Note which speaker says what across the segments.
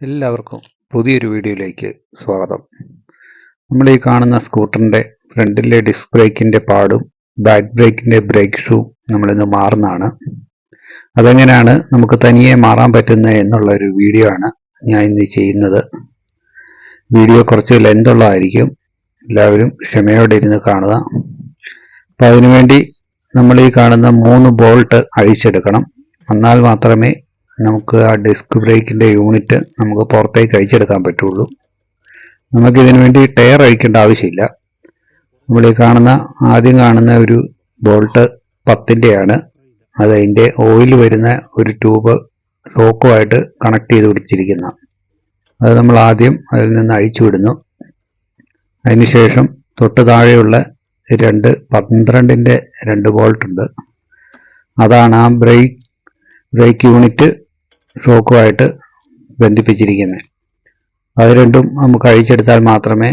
Speaker 1: എല്ലാവർക്കും പുതിയൊരു വീഡിയോയിലേക്ക് സ്വാഗതം. നമ്മൾ ഈ കാണുന്ന സ്കൂട്ടറിന്റെ ഫ്രണ്ടിലെ ഡിസ്ക് ബ്രേക്കിന്റെ പാടും ബാക്ക് ബ്രേക്കിന്റെ ബ്രേക്ക് ഷൂ നമ്മളിന്ന് മാറുന്നതാണ്. അതെങ്ങനെയാണ് നമുക്ക് തനിയെ മാറാൻ പറ്റുന്നത് എന്നുള്ള ഒരു വീഡിയോ ആണ് ഞാൻ ഇന്ന് ചെയ്യുന്നത്. വീഡിയോ കുറച്ച് ലെന്ത് ഉള്ളതായിരിക്കും. എല്ലാവരും ക്ഷമയോടെ ഇരുന്ന് കാണുക. അപ്പം അതിനുവേണ്ടി നമ്മൾ ഈ കാണുന്ന മൂന്ന് ബോൾട്ട് അഴിച്ചെടുക്കണം. എന്നാൽ മാത്രമേ നമുക്ക് ആ ഡിസ്ക് ബ്രേക്കിന്റെ യൂണിറ്റ് നമുക്ക് പുറത്തേക്ക് അഴിച്ചെടുക്കാൻ പറ്റുള്ളൂ. നമുക്ക് ഇതിനു വേണ്ടി ടയർ അഴിക്കേണ്ട ആവശ്യമില്ല. നമ്മൾ ഈ കാണുന്ന ആദ്യം കാണുന്ന ഒരു ബോൾട്ട് പത്തിന്റെയാണ് അത് അതിന്റെ ഓയിൽ വരുന്ന ഒരു ട്യൂബ് ലോക്കുമായിട്ട് കണക്ട് ചെയ്ത് പിടിച്ചിരിക്കുന്ന. അത് നമ്മൾ ആദ്യം അതിൽ നിന്ന് അഴിച്ചു വിടുന്നു. അതിനുശേഷം തൊട്ട് താഴെയുള്ള രണ്ട് പന്ത്രണ്ടിന്റെ രണ്ട് ബോൾട്ടുണ്ട് അതാണ് ആ ബ്രേക്ക് ബ്രേക്ക് യൂണിറ്റ് ഷോക്കുമായിട്ട് ബന്ധിപ്പിച്ചിരിക്കുന്നത് അത് രണ്ടും നമുക്ക് അഴിച്ചെടുത്താൽ മാത്രമേ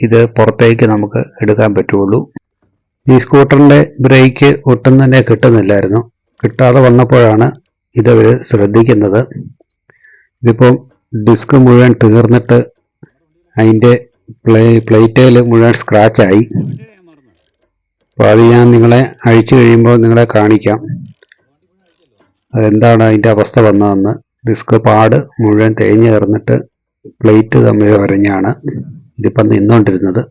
Speaker 1: ഇത് പുറത്തേക്ക് നമുക്ക് എടുക്കാൻ പറ്റുള്ളൂ. ഈ സ്കൂട്ടറിന്റെ ബ്രേക്ക് ഒട്ടും തന്നെ കിട്ടുന്നില്ലായിരുന്നു. കിട്ടാതെ വന്നപ്പോഴാണ് ഇതവർ ശ്രദ്ധിക്കുന്നത്. ഇതിപ്പം ഡിസ്ക് മുഴുവൻ തീർന്നിട്ട് അതിന്റെ പ്ലേ പ്ലേറ്റേൽ മുഴുവൻ സ്ക്രാച്ചായി. അപ്പോൾ അത് ഞാൻ നിങ്ങളെ അഴിച്ചു കഴിയുമ്പോൾ നിങ്ങളെ കാണിക്കാം. അതെന്താണ് അതിന്റെ അവസ്ഥ വന്നതെന്ന് ഡിസ്ക് പാട് മുഴുവൻ തേഞ്ഞ് ചേർന്നിട്ട് പ്ലേറ്റ് തമ്മിൽ വരഞ്ഞാണ് ഇതിപ്പം നിന്നുകൊണ്ടിരുന്നത്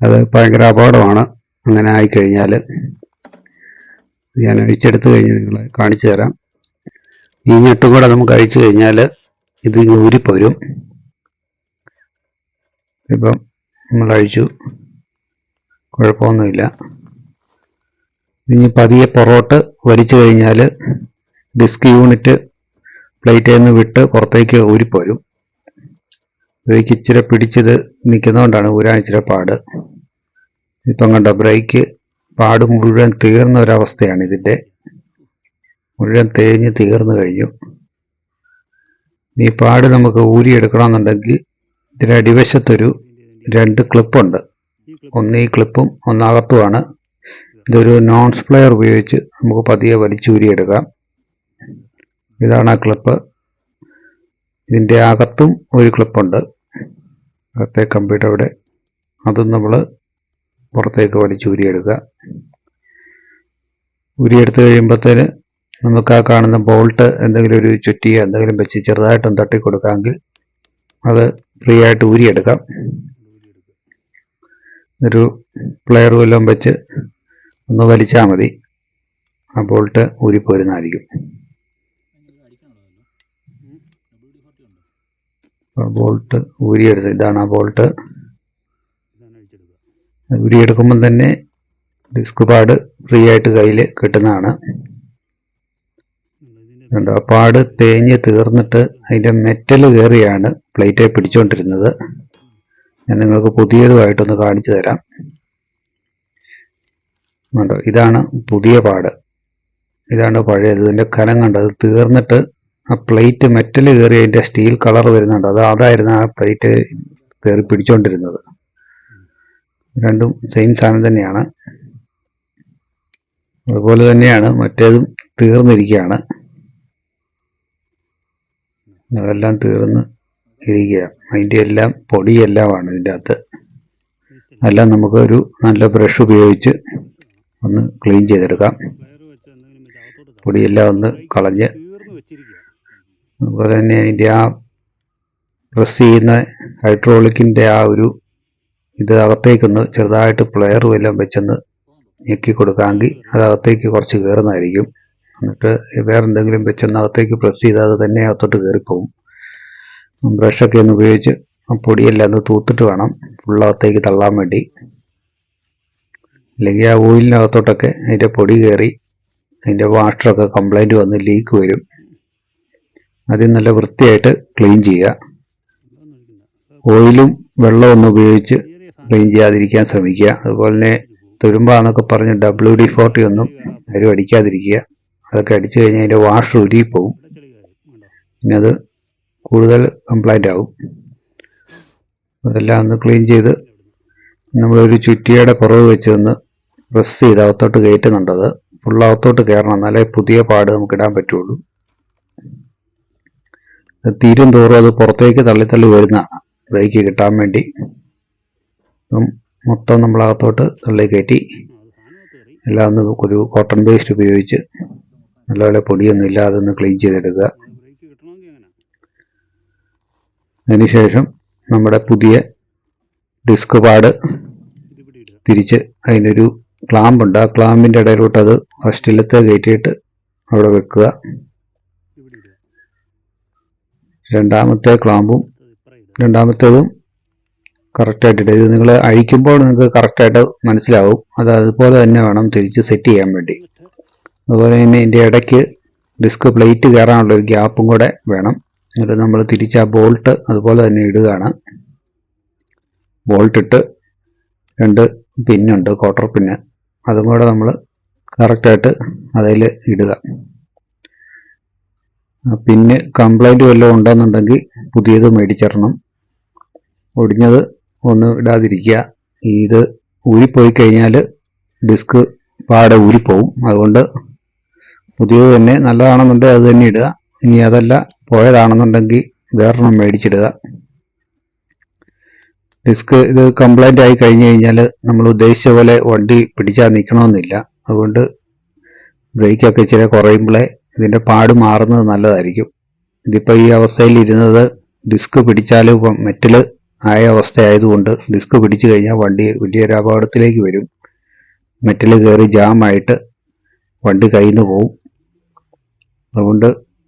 Speaker 1: അത് ഭയങ്കര അപകടമാണ്. അങ്ങനെ ആയിക്കഴിഞ്ഞാൽ ഞാൻ അഴിച്ചെടുത്ത് കഴിഞ്ഞ് നിങ്ങളെ കാണിച്ചു തരാം. ഈ ഞെട്ടും കൂടെ നമുക്ക് അഴിച്ചു കഴിഞ്ഞാൽ ഇത് ഊരിപ്പോരും. ഇപ്പം നമ്മൾ അഴിച്ചു. കുഴപ്പമൊന്നുമില്ല. ഇനി പതിയെ പൊറോട്ട് വലിച്ചു കഴിഞ്ഞാൽ ഡിസ്ക് യൂണിറ്റ് പ്ലേറ്റിൽ നിന്ന് വിട്ട് പുറത്തേക്ക് ഊരിപ്പോരും. ബ്രേക്ക് ഇച്ചിരി പിടിച്ചത് നിൽക്കുന്നതുകൊണ്ടാണ് ഊരാൻ ഇച്ചിരി പാട്. ഇപ്പം കണ്ട ബ്രേക്ക് പാട് മുഴുവൻ തീർന്ന ഒരവസ്ഥയാണ് ഇതിന്റെ. മുഴുവൻ തേഞ്ഞ് തീർന്നു കഴിഞ്ഞു. ഈ പാട് നമുക്ക് ഊരിയെടുക്കണമെന്നുണ്ടെങ്കിൽ ഇതിന്റെ അടിവശത്തൊരു രണ്ട് ക്ലിപ്പുണ്ട് ഒന്ന് ഈ ക്ലിപ്പും ഒന്നകത്തുമാണ് ഇതൊരു നോൺ സ്പ്ലെയർ ഉപയോഗിച്ച് നമുക്ക് പതിയെ വലിച്ചൂരിയെടുക്കാം. ഇതാണ് ആ ക്ലിപ്പ്. ഇതിന്റെ അകത്തും ഒരു ക്ലിപ്പുണ്ട്. അകത്തെ കമ്പ്യൂട്ടർ ഇവിടെ അതും നമ്മൾ പുറത്തേക്ക് വലിച്ച് ഉരിയെടുക്കുക ഉരിയെടുത്ത് കഴിയുമ്പോഴത്തേന് നമുക്ക് ആ കാണുന്ന ബോൾട്ട് എന്തെങ്കിലും ഒരു ചുറ്റിയോ എന്തെങ്കിലും വെച്ച് ചെറുതായിട്ടൊന്ന് തട്ടി കൊടുക്കാമെങ്കിൽ അത് ഫ്രീ ആയിട്ട് ഊരിയെടുക്കാം. ഒരു പ്ലെയർ വല്ലതും വെച്ച് ഒന്ന് വലിച്ചാൽ മതി. ആ ബോൾട്ട് ഊരിപ്പോരുന്നതായിരിക്കും. ബോൾട്ട് ഊരിയെടുത്ത് ഇതാണ് ആ ബോൾട്ട്. ഊരിയെടുക്കുമ്പം തന്നെ ഡിസ്ക് പാഡ് ഫ്രീ ആയിട്ട് കയ്യിൽ കിട്ടുന്നതാണ്. കണ്ടോ ആ പാട് തേഞ്ഞ് തീർന്നിട്ട് അതിന്റെ മെറ്റൽ കയറിയാണ് പ്ലേറ്റായി പിടിച്ചുകൊണ്ടിരുന്നത്. ഞാൻ നിങ്ങൾക്ക് പുതിയതുമായിട്ടൊന്ന് കാണിച്ചു തരാം. കണ്ടോ ഇതാണ് പുതിയ പാട് ഇതാണ് പഴയത്. ഇതിന്റെ കനം കണ്ടത് തീർന്നിട്ട് ആ പ്ലേറ്റ് മെറ്റൽ കയറി അതിന്റെ സ്റ്റീൽ കളർ വരുന്നുണ്ട്. അത് അതായിരുന്നു ആ പ്ലേറ്റ് കയറി പിടിച്ചുകൊണ്ടിരുന്നത് രണ്ടും സെയിം സാധനം തന്നെയാണ്. അതുപോലെ തന്നെയാണ് മറ്റേതും തീർന്നിരിക്കുകയാണ്. അതെല്ലാം തീർന്ന് ഇരിക്കുകയാണ്. അതിന്റെ എല്ലാം പൊടിയെല്ലാമാണ് ഇതിന്റെ അകത്ത്. എല്ലാം നമുക്ക് ഒരു നല്ല ബ്രഷ് ഉപയോഗിച്ച് ഒന്ന് ക്ലീൻ ചെയ്തെടുക്കാം. പൊടിയെല്ലാം ഒന്ന് കളഞ്ഞ് അതുപോലെ തന്നെ അതിന്റെ ആ പ്രസ് ചെയ്യുന്ന ഹൈഡ്രോളിക്കിന്റെ ആ ഒരു ഇത് അകത്തേക്കൊന്ന് ചെറുതായിട്ട് പ്ലെയർ വല്ലതും വെച്ചൊന്ന് ഞെക്കി കൊടുക്കാമെങ്കിൽ അത് അകത്തേക്ക് കുറച്ച് കയറുന്നതായിരിക്കും. എന്നിട്ട് വേറെ എന്തെങ്കിലും വെച്ചൊന്ന് അകത്തേക്ക് പ്രസ് ചെയ്താൽ അത് തന്നെ അകത്തോട്ട് കയറിപ്പോവും. ബ്രഷൊക്കെ ഒന്ന് ഉപയോഗിച്ച് പൊടിയെല്ലാം ഒന്ന് തൂത്തിട്ട് വേണം ഫുള്ളകത്തേക്ക് തള്ളാൻ വേണ്ടി. അല്ലെങ്കിൽ ആ ഓയിലിനകത്തോട്ടൊക്കെ അതിന്റെ പൊടി കയറി അതിന്റെ വാഷറൊക്കെ കംപ്ലൈന്റ് വന്ന് ലീക്ക് വരും. ആദ്യം നല്ല വൃത്തിയായിട്ട് ക്ലീൻ ചെയ്യുക. ഓയിലും വെള്ളവും ഒന്നും ഉപയോഗിച്ച് ക്ലീൻ ചെയ്യാതിരിക്കാൻ ശ്രമിക്കുക. അതുപോലെ തന്നെ തുരുമ്പാന്നൊക്കെ പറഞ്ഞ് ഡബ്ല്യു ഡി ഫോർട്ടി ഒന്നും ആരും അടിക്കാതിരിക്കുക. അതൊക്കെ അടിച്ചു കഴിഞ്ഞാൽ അതിന്റെ വാഷ് ഉരുകിപ്പോവും പിന്നെ അത് കൂടുതൽ കംപ്ലൈന്റ് ആവും. അതെല്ലാം ഒന്ന് ക്ലീൻ ചെയ്ത് നമ്മളൊരു ചുറ്റിയുടെ പുറവ് വെച്ച് ഒന്ന് പ്രസ് ചെയ്ത് അകത്തോട്ട് കയറ്റുന്നുണ്ടത് ഫുൾ അകത്തോട്ട് കയറണം. എന്നാലേ പുതിയ പാട് നമുക്ക് ഇടാൻ പറ്റുള്ളൂ. തീരും തോറും അത് പുറത്തേക്ക് തള്ളി തള്ളി വരുന്നതാണ് ബ്രേക്ക് കിട്ടാൻ വേണ്ടി. അപ്പം മൊത്തം നമ്മളകത്തോട്ട് തള്ളി കയറ്റി. എല്ലാം ഒന്ന് ഒരു കോട്ടൺ പേസ്റ്റ് ഉപയോഗിച്ച് നല്ലപോലെ പൊടിയൊന്നും ഇല്ലാതെ ഒന്ന് ക്ലീൻ ചെയ്തെടുക്കുക. അതിനുശേഷം നമ്മുടെ പുതിയ ഡിസ്ക് പാഡ് തിരിച്ച് അതിനൊരു ക്ലാമ്പുണ്ട് ആ ക്ലാമ്പിന്റെ ഇടയിലോട്ട് അത് ഫസ്റ്റിലത്തെ കയറ്റിയിട്ട് അവിടെ വെക്കുക. രണ്ടാമത്തെ ക്ലാമ്പും രണ്ടാമത്തേതും കറക്റ്റായിട്ട് ഇത് നിങ്ങൾ അഴിക്കുമ്പോൾ നിങ്ങൾക്ക് കറക്റ്റായിട്ട് മനസ്സിലാവും. അത് അതുപോലെ തന്നെ വേണം തിരിച്ച് സെറ്റ് ചെയ്യാൻ വേണ്ടി. അതുപോലെ തന്നെ ഇതിന്റെ ഇടയ്ക്ക് ഡിസ്ക് പ്ലേറ്റ് കയറാനുള്ള ഒരു ഗ്യാപ്പും കൂടെ വേണം. എന്നിട്ട് നമ്മൾ തിരിച്ച് ആ ബോൾട്ട് അതുപോലെ തന്നെ ഇടുകയാണ്. ബോൾട്ട് ഇട്ട് രണ്ട് പിന്നുണ്ട് ക്വാർട്ടർ പിന്ന് അതും കൂടെ നമ്മൾ കറക്റ്റായിട്ട് അതിൽ ഇടുക. പിന്ന് കംപ്ലൈന്റ് വല്ലതും ഉണ്ടെന്നുണ്ടെങ്കിൽ പുതിയത് മേടിച്ചിടണം. ഒടിഞ്ഞത് ഒന്ന് ഇടാതിരിക്കുക. ഇത് ഊരിപ്പോയി കഴിഞ്ഞാൽ ഡിസ്ക് പാടെ ഊരിപ്പോവും. അതുകൊണ്ട് പുതിയത് തന്നെ നല്ലതാണെന്നുണ്ടെങ്കിൽ അത് തന്നെ ഇടുക. ഇനി അതല്ല പോയതാണെന്നുണ്ടെങ്കിൽ വേറൊരെണ്ണം മേടിച്ചിടുക. ഡിസ്ക് ഇത് കംപ്ലൈന്റ് ആയി കഴിഞ്ഞ് കഴിഞ്ഞാൽ നമ്മൾ ഉദ്ദേശിച്ച പോലെ വണ്ടി പിടിച്ചാൽ നിൽക്കണമെന്നില്ല അതുകൊണ്ട് ബ്രേക്കൊക്കെ ഇച്ചിരി കുറയുമ്പോഴേ ഇതിന്റെ പാട് മാറുന്നത് നല്ലതായിരിക്കും. ഇതിപ്പോൾ ഈ അവസ്ഥയിൽ ഇരുന്നത് ഡിസ്ക് പിടിച്ചാൽ മെറ്റൽ ആയ അവസ്ഥയായതുകൊണ്ട് ഡിസ്ക് പിടിച്ചു കഴിഞ്ഞാൽ വണ്ടി വലിയൊരു അപകടത്തിലേക്ക് വരും. മെറ്റൽ കയറി ജാമായിട്ട് വണ്ടി കയ്യിൽ പോവും. അതുകൊണ്ട്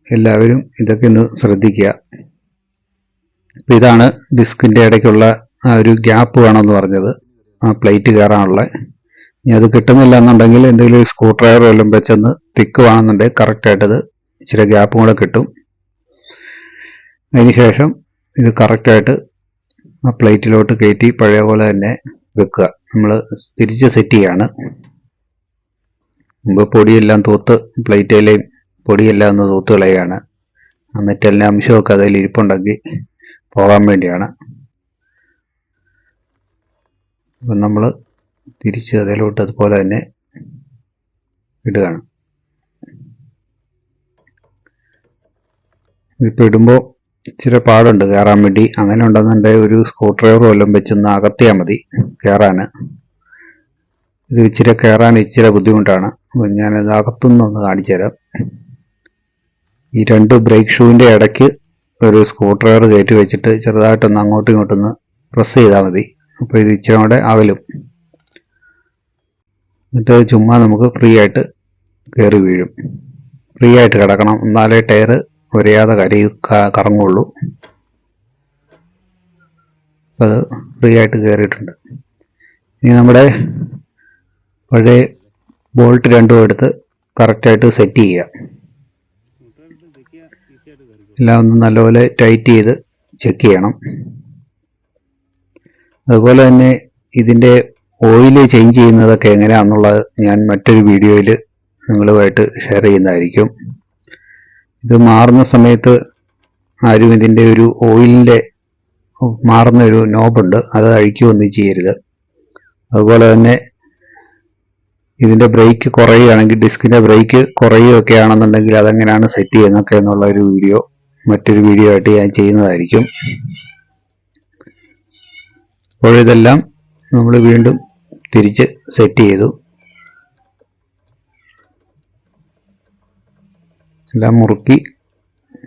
Speaker 1: എല്ലാവരും ഇതൊക്കെ ഒന്ന് ശ്രദ്ധിക്കുക. അപ്പം ഇതാണ് ഡിസ്കിന്റെ ഇടയ്ക്കുള്ള ആ ഒരു ഗ്യാപ്പ് വേണമെന്ന് പറഞ്ഞത്. ആ പ്ലേറ്റ് കയറാനുള്ള ഇനി അത് കിട്ടുന്നില്ല എന്നുണ്ടെങ്കിൽ എന്തെങ്കിലും സ്ക്രൂ ഡ്രൈവർ വല്ലതും വെച്ചൊന്ന് തിക്ക് വേണമെന്നുണ്ടെങ്കിൽ കറക്റ്റായിട്ടത് ഇച്ചിരി ഗ്യാപ്പും കൂടെ കിട്ടും. അതിന് ശേഷം ഇത് കറക്റ്റായിട്ട് ആ പ്ലേറ്റിലോട്ട് കയറ്റി പഴയ പോലെ തന്നെ വെക്കുക. നമ്മൾ തിരിച്ച് സെറ്റ് ചെയ്യാണ്. മുമ്പ് പൊടിയെല്ലാം തൂത്ത് പ്ലേറ്റിലെയും പൊടിയെല്ലാം ഒന്ന് തൂത്ത് കളയുകയാണ്. ആ മെറ്റലിന്റെ അംശമൊക്കെ അതിൽ ഇരിപ്പുണ്ടെങ്കിൽ പോകാൻ വേണ്ടിയാണ്. അപ്പം നമ്മൾ തിരിച്ച് അതിലോട്ട് അതുപോലെ തന്നെ ഇടുകയാണ്. ഇതിപ്പോൾ ഇടുമ്പോൾ ഇച്ചിരി പാടുണ്ട് കയറാൻ വേണ്ടി. അങ്ങനെ ഉണ്ടെന്നുണ്ടെങ്കിൽ ഒരു സ്ക്രൂ ഡ്രൈവർ വല്ലതും വെച്ചൊന്ന് അകത്തിയാൽ മതി കയറാൻ ഇത് ഇച്ചിരി കയറാൻ ഇച്ചിരി ബുദ്ധിമുട്ടാണ്. അപ്പം ഞാനത് അകത്തുനിന്ന് ഒന്ന് കാണിച്ചു തരാം. ഈ രണ്ട് ബ്രേക്ക് ഷൂവിന്റെ ഇടയ്ക്ക് ഒരു സ്ക്രൂ ഡ്രൈവർ കയറ്റി വെച്ചിട്ട് ചെറുതായിട്ടൊന്ന് അങ്ങോട്ടും ഇങ്ങോട്ടൊന്ന് പ്രസ് ചെയ്താൽ മതി. അപ്പോൾ ഇത് ഇച്ചിരി കൂടെ അകലും. എന്നിട്ട് ചുമ്മാ നമുക്ക് ഫ്രീ ആയിട്ട് കയറി വീഴും. ഫ്രീ ആയിട്ട് കിടക്കണം. എന്നാലേ ടയർ ഒരയാതെ കരി കറങ്ങുള്ളൂ. അത് ഫ്രീ ആയിട്ട് കയറിയിട്ടുണ്ട് ഇനി നമ്മുടെ പഴയ ബോൾട്ട് രണ്ടും എടുത്ത് കറക്റ്റായിട്ട് സെറ്റ് ചെയ്യുക. എല്ലാം ഒന്ന് നല്ലപോലെ ടൈറ്റ് ചെയ്ത് ചെക്ക് ചെയ്യണം. അതുപോലെ തന്നെ ഇതിന്റെ ഓയിൽ ചേഞ്ച് ചെയ്യുന്നതൊക്കെ എങ്ങനെയാണെന്നുള്ളത് ഞാൻ മറ്റൊരു വീഡിയോയിൽ നിങ്ങളുമായിട്ട് ഷെയർ ചെയ്യുന്നതായിരിക്കും. ഇത് മാറുന്ന സമയത്ത് ആരും ഇതിന്റെ ഒരു ഓയിലിന്റെ മാറുന്ന ഒരു നോബുണ്ട് അത് അഴിക്കുകയൊന്നും ചെയ്യരുത്. അതുപോലെ തന്നെ ഇതിന്റെ ബ്രേക്ക് കുറയുകയാണെങ്കിൽ ഡിസ്കിന്റെ ബ്രേക്ക് കുറയുകയൊക്കെ ആണെന്നുണ്ടെങ്കിൽ അതെങ്ങനെയാണ് സെറ്റ് ചെയ്യുന്നതൊക്കെ എന്നുള്ള ഒരു വീഡിയോ മറ്റൊരു വീഡിയോ ആയിട്ട് ഞാൻ ചെയ്യുന്നതായിരിക്കും. അപ്പോഴിതെല്ലാം നമ്മൾ വീണ്ടും തിരിച്ച് സെറ്റ് ചെയ്തു. എല്ലാം മുറുക്കി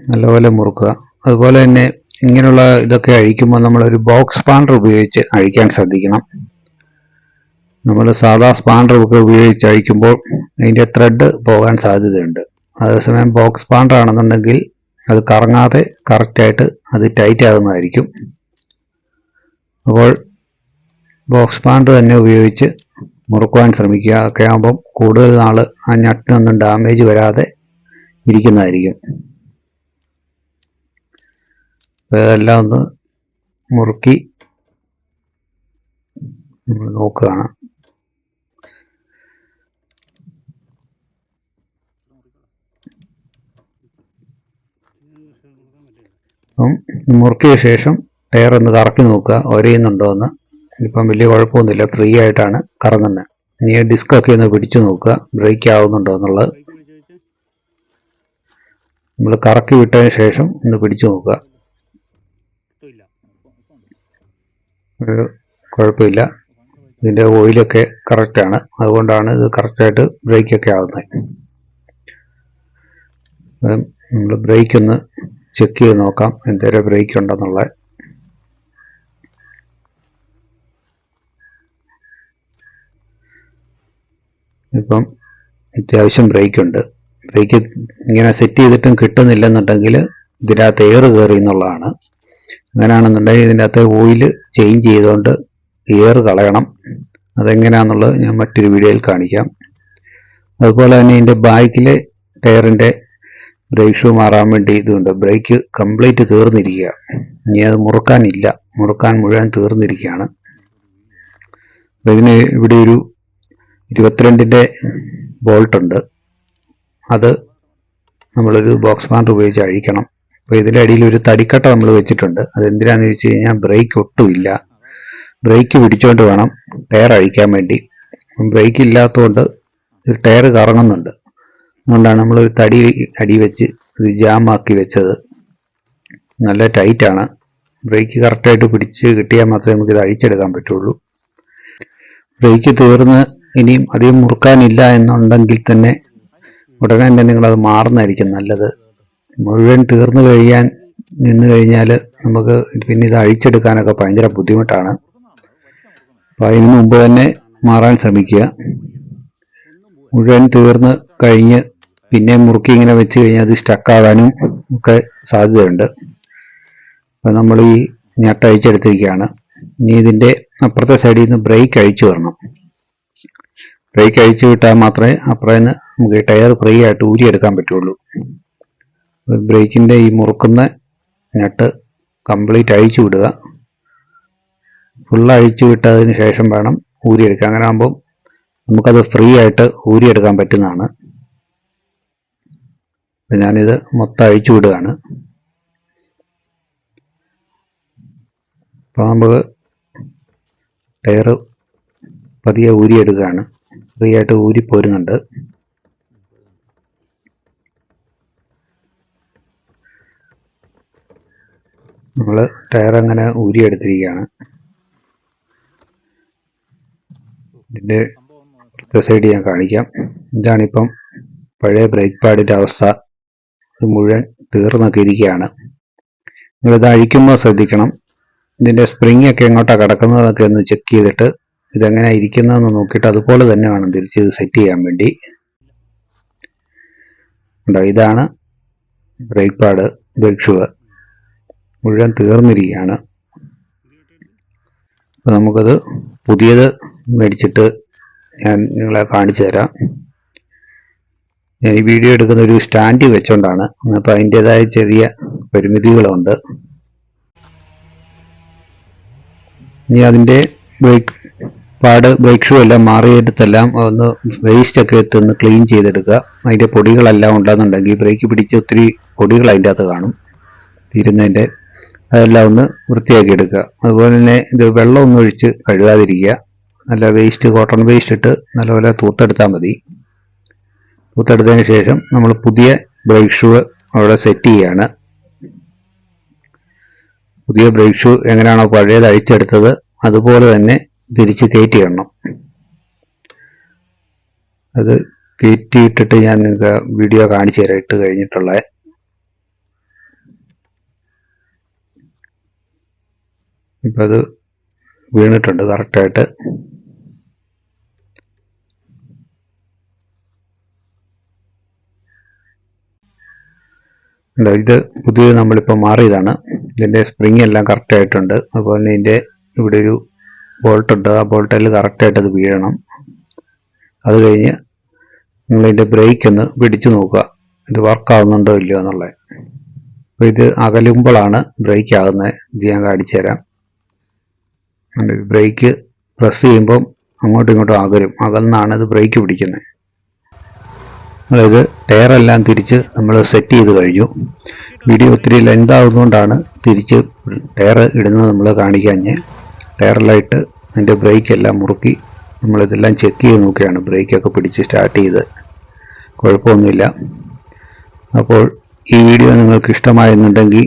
Speaker 1: നല്ലപോലെ മുറുക്കുക. അതുപോലെ തന്നെ ഇങ്ങനെയുള്ള ഇതൊക്കെ അഴിക്കുമ്പോൾ നമ്മളൊരു ബോക്സ് സ്പാൻഡർ ഉപയോഗിച്ച് അഴിക്കാൻ ശ്രദ്ധിക്കണം. നമ്മൾ സാധാ സ്പാൻഡർ ഒക്കെ ഉപയോഗിച്ച് അഴിക്കുമ്പോൾ അതിന്റെ ത്രെഡ് പോകാൻ സാധ്യതയുണ്ട്. അതേസമയം ബോക്സ് സ്പാൻഡർ ആണെന്നുണ്ടെങ്കിൽ അത് കറങ്ങാതെ കറക്റ്റായിട്ട് അത് ടൈറ്റ് ആകുന്നതായിരിക്കും. അപ്പോൾ ബോക്സ് പാൻഡ് തന്നെ ഉപയോഗിച്ച് മുറുക്കുവാൻ ശ്രമിക്കുക. ഒക്കെ ആകുമ്പം കൂടുതൽ നാൾ ആ ഞട്ടിനൊന്നും ഡാമേജ് വരാതെ ഇരിക്കുന്നതായിരിക്കും. ഇതെല്ലാം ഒന്ന് മുറുക്കി നോക്കുകയാണ്. അപ്പം മുറുക്കിയ ശേഷം ടയർ ഒന്ന് കറക്കി നോക്കുക. ഒരയുന്നുണ്ടോ എന്ന്. ഇപ്പം വലിയ കുഴപ്പമൊന്നുമില്ല. ഫ്രീ ആയിട്ടാണ് കറങ്ങുന്നത് ഇനി ഡിസ്ക് ഒക്കെ ഒന്ന് പിടിച്ചു നോക്കുക. ബ്രേക്ക് ആവുന്നുണ്ടോ എന്നുള്ളത്. നമ്മൾ കറക്കി വിട്ടതിന് ശേഷം ഒന്ന് പിടിച്ചു നോക്കുക. കുഴപ്പമില്ല. ഇതിന്റെ ഓയിലൊക്കെ കറക്റ്റാണ് അതുകൊണ്ടാണ് ഇത് കറക്റ്റായിട്ട് ബ്രേക്കൊക്കെ ആവുന്നത് നമ്മൾ ബ്രേക്ക് ഒന്ന് ചെക്ക് ചെയ്ത് നോക്കാം. എന്തേലും ബ്രേക്ക് ഉണ്ടെന്നുള്ള ഇപ്പം അത്യാവശ്യം ബ്രേക്ക് ഉണ്ട് ബ്രേക്ക് ഇങ്ങനെ സെറ്റ് ചെയ്തിട്ടും കിട്ടുന്നില്ലെന്നുണ്ടെങ്കിൽ ഇതിനകത്ത് എയർ കയറി എന്നുള്ളതാണ്. അങ്ങനെയാണെന്നുണ്ടെങ്കിൽ ഇതിന്റെ അകത്ത് ഓയിൽ ചേഞ്ച് ചെയ്തുകൊണ്ട് എയർ കളയണം. അതെങ്ങനെയാണെന്നുള്ളത് ഞാൻ മറ്റൊരു വീഡിയോയിൽ കാണിക്കാം. അതുപോലെ തന്നെ ഇതിന്റെ ബാക്കിലെ ടയറിന്റെ ബ്രേക്ക് ഷൂ മാറാൻ വേണ്ടി ഇതുണ്ട്. ബ്രേക്ക് കംപ്ലീറ്റ് തീർന്നിരിക്കുക. ഇനി അത് മുറുക്കാനില്ല. മുറുക്കാൻ മുഴുവൻ തീർന്നിരിക്കുകയാണ്. അപ്പം ഇതിന് ഇവിടെ ഒരു ഇരുപത്തിരണ്ടിന്റെ ബോൾട്ട് ഉണ്ട്. അത് നമ്മളൊരു ബോക്സ് മാർട്ട് ഉപയോഗിച്ച് അഴിക്കണം. അപ്പോൾ ഇതിന്റെ അടിയിൽ ഒരു തടിക്കട്ട നമ്മൾ വെച്ചിട്ടുണ്ട്. അതെന്തിനാന്ന് വെച്ച് കഴിഞ്ഞാൽ ബ്രേക്ക് ഒട്ടുമില്ല ബ്രേക്ക് പിടിച്ചുകൊണ്ട് വേണം ടയർ അഴിക്കാൻ വേണ്ടി. ബ്രേക്ക് ഇല്ലാത്തതുകൊണ്ട് ഒരു ടയർ കറങ്ങുന്നുണ്ട്. അതുകൊണ്ടാണ് നമ്മൾ ഒരു തടി അടി വെച്ച് ഇത് ജാമാക്കി വെച്ചത്. നല്ല ടൈറ്റാണ്. ബ്രേക്ക് കറക്റ്റായിട്ട് പിടിച്ച് കിട്ടിയാൽ മാത്രമേ നമുക്കിത് അഴിച്ചെടുക്കാൻ പറ്റുള്ളൂ. ബ്രേക്ക് തീർന്ന് ഇനിയും അധികം മുറുക്കാനില്ല എന്നുണ്ടെങ്കിൽ തന്നെ ഉടനെ തന്നെ നിങ്ങളത് മാറുന്നതായിരിക്കും നല്ലത്. മുഴുവൻ തീർന്നു കഴിയാൻ നിന്ന് കഴിഞ്ഞാൽ നമുക്ക് പിന്നെ ഇത് അഴിച്ചെടുക്കാനൊക്കെ ഭയങ്കര ബുദ്ധിമുട്ടാണ്. അപ്പോൾ അതിന് മുമ്പ് തന്നെ മാറാൻ ശ്രമിക്കുക. മുഴുവൻ തീർന്ന് കഴിഞ്ഞ് പിന്നെ മുറുക്കി ഇങ്ങനെ വെച്ച് കഴിഞ്ഞാൽ അത് സ്റ്റക്കാകാനും ഒക്കെ സാധ്യതയുണ്ട്. അപ്പം നമ്മൾ ഈ ഞട്ട് അഴിച്ചെടുത്തിരിക്കുകയാണ് ഇനി ഇതിന്റെ അപ്പുറത്തെ സൈഡിൽ നിന്ന് ബ്രേക്ക് അഴിച്ചു വരണം. ബ്രേക്ക് അഴിച്ചു വിട്ടാൽ മാത്രമേ അപ്പുറം നിന്ന് നമുക്ക് ടയർ ഫ്രീ ആയിട്ട് ഊരിയെടുക്കാൻ പറ്റുള്ളൂ. ബ്രേക്കിന്റെ ഈ മുറുക്കുന്ന നട്ട് കംപ്ലീറ്റ് അഴിച്ചു വിടുക. ഫുൾ അഴിച്ചു വിട്ടതിന് ശേഷം വേണം ഊരിയെടുക്കുക അങ്ങനെ ആകുമ്പോൾ നമുക്കത് ഫ്രീ ആയിട്ട് ഊരിയെടുക്കാൻ പറ്റുന്നതാണ്. അപ്പം ഞാനിത് മൊത്തം അഴിച്ചു വിടുകയാണ്. അപ്പോൾ നമുക്ക് ടയർ പതിയെ ഊരിയെടുക്കുകയാണ് ഫ്രീ ആയിട്ട് ഊരി പോരുന്നുണ്ട്. നമ്മൾ ടയർ അങ്ങനെ ഊരിയെടുത്തിരിക്കുകയാണ്. ഇതിന്റെ അടുത്ത സൈഡ് ഞാൻ കാണിക്കാം. ഇതാണിപ്പം പഴയ ബ്രേക്ക് പാഡിന്റെ അവസ്ഥ. മുഴുവൻ തീർന്നൊക്കെ ഇരിക്കുകയാണ്. നിങ്ങളിത് അഴിക്കുമ്പോൾ ശ്രദ്ധിക്കണം. ഇതിന്റെ സ്പ്രിങ് ഒക്കെ എങ്ങോട്ടാണ് കിടക്കുന്നതൊക്കെ ഒന്ന് ചെക്ക് ചെയ്തിട്ട് ഇതെങ്ങനെ ഇരിക്കുന്നതെന്ന് നോക്കിയിട്ട് അതുപോലെ തന്നെ വേണം തിരിച്ച് ഇത് സെറ്റ് ചെയ്യാൻ വേണ്ടി. ഉണ്ടോ ഇതാണ് ബ്രേക്ക് പാഡ് ബ്രേക്ക് ഷൂ മുഴുവൻ തീർന്നിരിക്കുകയാണ്. അപ്പോൾ നമുക്കത് പുതിയത് മേടിച്ചിട്ട് ഞാൻ നിങ്ങളെ കാണിച്ചു തരാം. ഞാൻ ഈ വീഡിയോ എടുക്കുന്ന ഒരു സ്റ്റാൻഡ് വെച്ചുകൊണ്ടാണ് അപ്പോൾ അതിന്റെതായ ചെറിയ പരിമിതികളുണ്ട്. ഇനി അതിന്റെ ബ്രേക്ക് പാഡ് ബ്രേക്ക് ഷൂ എല്ലാം മാറിയെടുത്തെല്ലാം ഒന്ന് വേസ്റ്റ് ഒക്കെ എടുത്ത് ഒന്ന് ക്ലീൻ ചെയ്തെടുക്കുക. അതിന്റെ പൊടികളെല്ലാം ഉണ്ടെന്നുണ്ടെങ്കിൽ ബ്രേക്ക് പിടിച്ച് ഒത്തിരി പൊടികൾ അതിന്റെ അകത്ത് കാണും. തീരുന്നതിന്റെ അതെല്ലാം ഒന്ന് വൃത്തിയാക്കി എടുക്കുക അതുപോലെ തന്നെ ഇത് വെള്ളം ഒന്നും ഒഴിച്ച് കഴുകാതിരിക്കുക. നല്ല വേസ്റ്റ് കോട്ടൺ വേസ്റ്റ് ഇട്ട് നല്ലപോലെ തൂത്തെടുത്താൽ മതി. തൂത്തെടുത്തതിന് ശേഷം നമ്മൾ പുതിയ ബ്രേക്ക് ഷൂ അവിടെ സെറ്റ് ചെയ്യുകയാണ്. പുതിയ ബ്രേക്ക് ഷൂ എങ്ങനെയാണോ പഴയത് അഴിച്ചെടുത്തത് അതുപോലെ തന്നെ തിരിച്ച് കയറ്റി ഇടണം അത് കയറ്റിയിട്ടിട്ട് ഞാൻ നിങ്ങൾക്ക് വീഡിയോ കാണിച്ചു തരാം. ഇട്ട് കഴിഞ്ഞിട്ടുള്ള ഇപ്പം അത് വീണിട്ടുണ്ട് കറക്റ്റായിട്ട്. ഇത് പുതിയത് നമ്മളിപ്പോൾ മാറിയതാണ്. ഇതിന്റെ സ്പ്രിങ് എല്ലാം കറക്റ്റായിട്ടുണ്ട് അതുപോലെ തന്നെ ഇതിന്റെ ഇവിടെ ഒരു ബോൾട്ട് ഉണ്ട്. ആ ബോൾട്ടിൽ കറക്റ്റായിട്ട് അത് വീഴണം. അത് കഴിഞ്ഞ് നിങ്ങൾ ഇതിന്റെ ബ്രേക്ക് ഒന്ന് പിടിച്ചു നോക്കുക. ഇത് വർക്ക് ആവുന്നുണ്ടോ ഇല്ലയോ എന്നുള്ളത്. അപ്പോൾ ഇത് അകലുമ്പോഴാണ് ബ്രേക്ക് ആകുന്നത്. ഇത് ഞാൻ കാണിച്ചു തരാം. ബ്രേക്ക് പ്രസ് ചെയ്യുമ്പം അങ്ങോട്ടും ഇങ്ങോട്ടും അകലും. അകന്നാണ് ഇത് ബ്രേക്ക് പിടിക്കുന്നത്. അതായത് ടയറെല്ലാം തിരിച്ച് നമ്മൾ സെറ്റ് ചെയ്ത് കഴിഞ്ഞു. വീഡിയോ ഒത്തിരി ലെങ്ത് ആവുന്നതുകൊണ്ടാണ് തിരിച്ച് ടയർ ഇടുന്നത് നമ്മൾ കാണിക്കാഞ്ഞ് ടയറെല്ലാം ഇട്ട് അതിന്റെ ബ്രേക്കെല്ലാം മുറുക്കി നമ്മളിതെല്ലാം ചെക്ക് ചെയ്ത് നോക്കുകയാണ്. ബ്രേക്കൊക്കെ പിടിച്ച് സ്റ്റാർട്ട് ചെയ്ത്. കുഴപ്പമൊന്നുമില്ല. അപ്പോൾ ഈ വീഡിയോ നിങ്ങൾക്ക് ഇഷ്ടമായെന്നുണ്ടെങ്കിൽ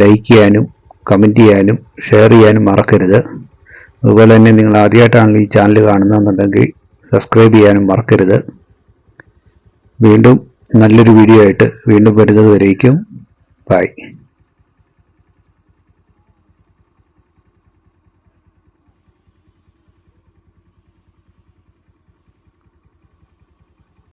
Speaker 1: ലൈക്ക് ചെയ്യാനും കമന്റ് ചെയ്യാനും ഷെയർ ചെയ്യാനും മറക്കരുത്. അതുപോലെ തന്നെ നിങ്ങൾ ആദ്യമായിട്ടാണ് ഈ ചാനൽ കാണുന്നതെന്നുണ്ടെങ്കിൽ സബ്സ്ക്രൈബ് ചെയ്യാനും മറക്കരുത്. വീണ്ടും നല്ലൊരു വീഡിയോ ആയിട്ട് വീണ്ടും വരുന്നത് വരേക്കും. ബൈ